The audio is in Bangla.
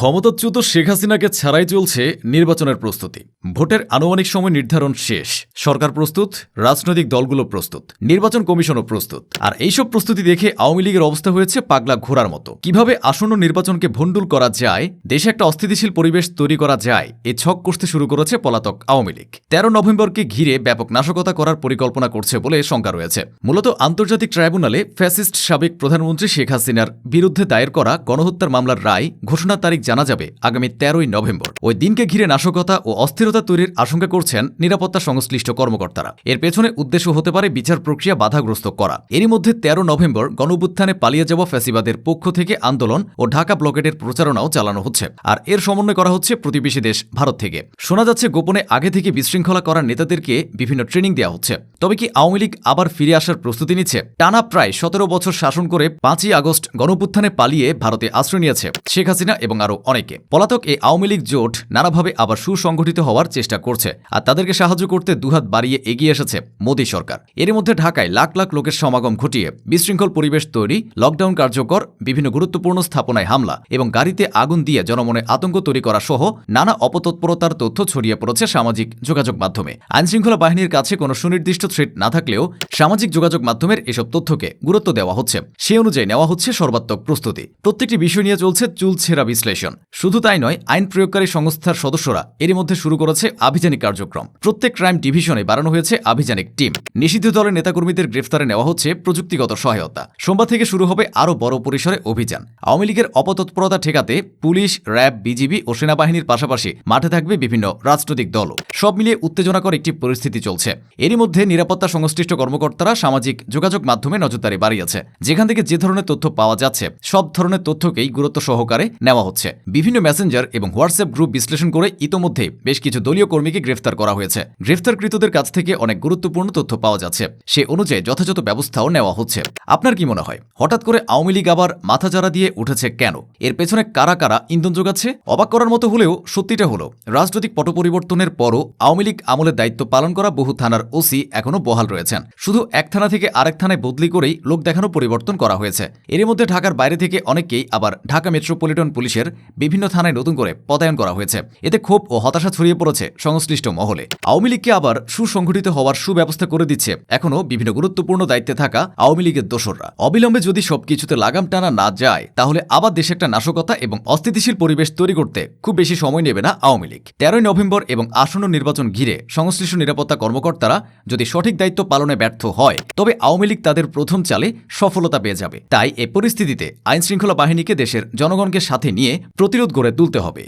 ক্ষমতাচ্যুত শেখ হাসিনাকে ছাড়াই চলছে নির্বাচনের প্রস্তুতি। ভোটের আনুমানিক সময় নির্ধারণ শেষ। সরকার প্রস্তুত, রাজনৈতিক দলগুলো প্রস্তুত, নির্বাচন কমিশনও প্রস্তুত। আর এইসব প্রস্তুতি দেখে আওয়ামী লীগের অবস্থা হয়েছে পাগলা ঘোরার মতো। কীভাবে আসন্ন নির্বাচনকে ভণ্ডুল করা যায়, দেশে একটা অস্থিতিশীল পরিবেশ তৈরি করা যায়, এ ছক কষতে শুরু করেছে পলাতক আওয়ামী লীগ। তেরো নভেম্বরকে ঘিরে ব্যাপক নাশকতা করার পরিকল্পনা করছে বলে শঙ্কা রয়েছে। মূলত আন্তর্জাতিক ট্রাইব্যুনালে ফ্যাসিস্ট সাবেক প্রধানমন্ত্রী শেখ হাসিনার বিরুদ্ধে দায়ের করা গণহত্যার মামলার রায়, ঘোষণার তারিখ জানা যাবে আগামী তেরোই নভেম্বর। ওই দিনকে ঘিরে নাশকতা ও অস্থিরতা তৈরির আশঙ্কা করছেন নিরাপত্তা সংশ্লিষ্ট কর্মকর্তারা। এর পেছনে উদ্দেশ্য হতে পারে বিচার প্রক্রিয়া বাধাগ্রস্ত করা। এরই মধ্যে তেরো নভেম্বর গণবুত্থানে পালিয়ে যাওয়া ফ্যাসিবাদের পক্ষ থেকে আন্দোলন ও ঢাকা ব্লকেটের প্রচারণাও চালানো হচ্ছে। আর এর সমন্বয় করা হচ্ছে প্রতিবেশী দেশ ভারত থেকে। শোনা যাচ্ছে, গোপনে আগে থেকে বিশৃঙ্খলা করার নেতাদেরকে বিভিন্ন ট্রেনিং দেওয়া হচ্ছে। তবে কি আওয়ামী লীগ আবার ফিরে আসার প্রস্তুতি নিচ্ছে? টানা প্রায় সতেরো বছর শাসন করে পাঁচই আগস্ট গণপুত্থানে পালিয়ে ভারতে আশ্রয় নিয়েছে শেখ হাসিনা এবং আরও অনেকে। পলাতক এই আওয়ামী লীগ জোট নানাভাবে আবার সুসংগঠিত হওয়ার চেষ্টা করছে আর তাদেরকে সাহায্য করতে দুহাত বাড়িয়ে এগিয়ে এসেছে মোদী সরকার। এর মধ্যে ঢাকায় লাখ লাখ লোকের সমাগম ঘটিয়ে বিশৃঙ্খল পরিবেশ তৈরি, লকডাউন কার্যকর, বিভিন্ন গুরুত্বপূর্ণ স্থাপনায় হামলা এবং গাড়িতে আগুন দিয়ে জনমনে আতঙ্ক তৈরি করা সহ নানা অপতৎপরতার তথ্য ছড়িয়ে পড়েছে সামাজিক যোগাযোগ মাধ্যমে। আইনশৃঙ্খলা বাহিনীর কাছে কোনো সুনির্দিষ্ট থ্রেট না থাকলেও সামাজিক যোগাযোগ মাধ্যমের এসব তথ্যকে গুরুত্ব দেওয়া হচ্ছে। সে অনুযায়ী নেওয়া হচ্ছে সর্বাত্মক প্রস্তুতি। প্রত্যেকটি বিষয় নিয়ে চলছে চুলছেরা বিশ্লেষণ। শুধু তাই নয়, আইন প্রয়োগকারী সংস্থার সদস্যরা এরই মধ্যে শুরু করেছে আভিযানিক কার্যক্রম। প্রত্যেক ক্রাইম ডিভিশনে বাড়ানো হয়েছে আভিযানিক টিম। নিষিদ্ধ দলের নেতাকর্মীদের গ্রেফতারে নেওয়া হচ্ছে প্রযুক্তিগত সহায়তা। সোমবার থেকে শুরু হবে আরও বড় পরিসরে অভিযান। আওয়ামী লীগের অপতৎপরতা ঠেকাতে পুলিশ, র্যাব, বিজিবি ও সেনাবাহিনীর পাশাপাশি মাঠে থাকবে বিভিন্ন রাজনৈতিক দলও। সব মিলিয়ে উত্তেজনাকর একটি পরিস্থিতি চলছে। এরই মধ্যে নিরাপত্তা সংশ্লিষ্ট কর্মকর্তারা সামাজিক যোগাযোগ মাধ্যমে নজরদারি বাড়িয়েছে। যেখান থেকে যে ধরনের তথ্য পাওয়া যাচ্ছে, সব ধরনের তথ্যকেই গুরুত্ব সহকারে নেওয়া হচ্ছে। বিভিন্ন মেসেঞ্জার এবং হোয়াটসঅ্যাপ গ্রুপ বিশ্লেষণ করে ইতোমধ্যে বেশ কিছু দলীয় কর্মীকে গ্রেফতার করা হয়েছে। গ্রেফতারকৃতদের কাছ থেকে অনেক গুরুত্বপূর্ণ তথ্য পাওয়া যাচ্ছে। সে অনুযায়ী যথাযথ ব্যবস্থাও নেওয়া হচ্ছে। আপনার কি মনে হয়, হঠাৎ করে আওয়ামী লীগ আবার মাথাচাড়া দিয়ে উঠেছে কেন? এর পেছনে কারা কারা ইন্ধন যোগাচ্ছে? অবাক করার মতো হলেও সত্যিটা হলো, রাজনৈতিক পট পরিবর্তনের পরও আওয়ামী লীগ আমলের দায়িত্ব পালন করা বহু থানার ওসি এখনও বহাল রয়েছেন। শুধু এক থানা থেকে আরেক থানায় বদলি করেই লোক দেখানো পরিবর্তন করা হয়েছে। এর মধ্যে ঢাকার বাইরে থেকে অনেকেই আবার ঢাকা মেট্রোপলিটন পুলিশের বিভিন্ন থানায় নতুন করে পদায়ন করা হয়েছে। এতে ক্ষোভ ও হতাশা ছড়িয়ে পড়েছে সংশ্লিষ্ট মহলে। আওয়ামী লীগকে আবার সুসংগঠিত হওয়ার সুব্যবস্থা করে দিচ্ছে এখনও বিভিন্ন গুরুত্বপূর্ণ দায়িত্বে থাকা আওয়ামী লীগের দোসররা। অবিলম্বে যদি সবকিছুতে লাগাম টানা না যায়, তাহলে আবার দেশে একটা নাশকতা এবং অস্থিতিশীল পরিবেশ তৈরি করতে খুব বেশি সময় নেবে না আওয়ামী লীগ। তেরোই নভেম্বর এবং আসন্ন নির্বাচন ঘিরে সংশ্লিষ্ট নিরাপত্তা কর্মকর্তারা যদি সঠিক দায়িত্ব পালনে ব্যর্থ হয়, তবে আওয়ামী লীগ তাদের প্রথম চালে সফলতা পেয়ে যাবে। তাই এ পরিস্থিতিতে আইনশৃঙ্খলা বাহিনীকে দেশের জনগণকে সাথে নিয়ে প্রতিরোধ গড়ে তুলতে হবে।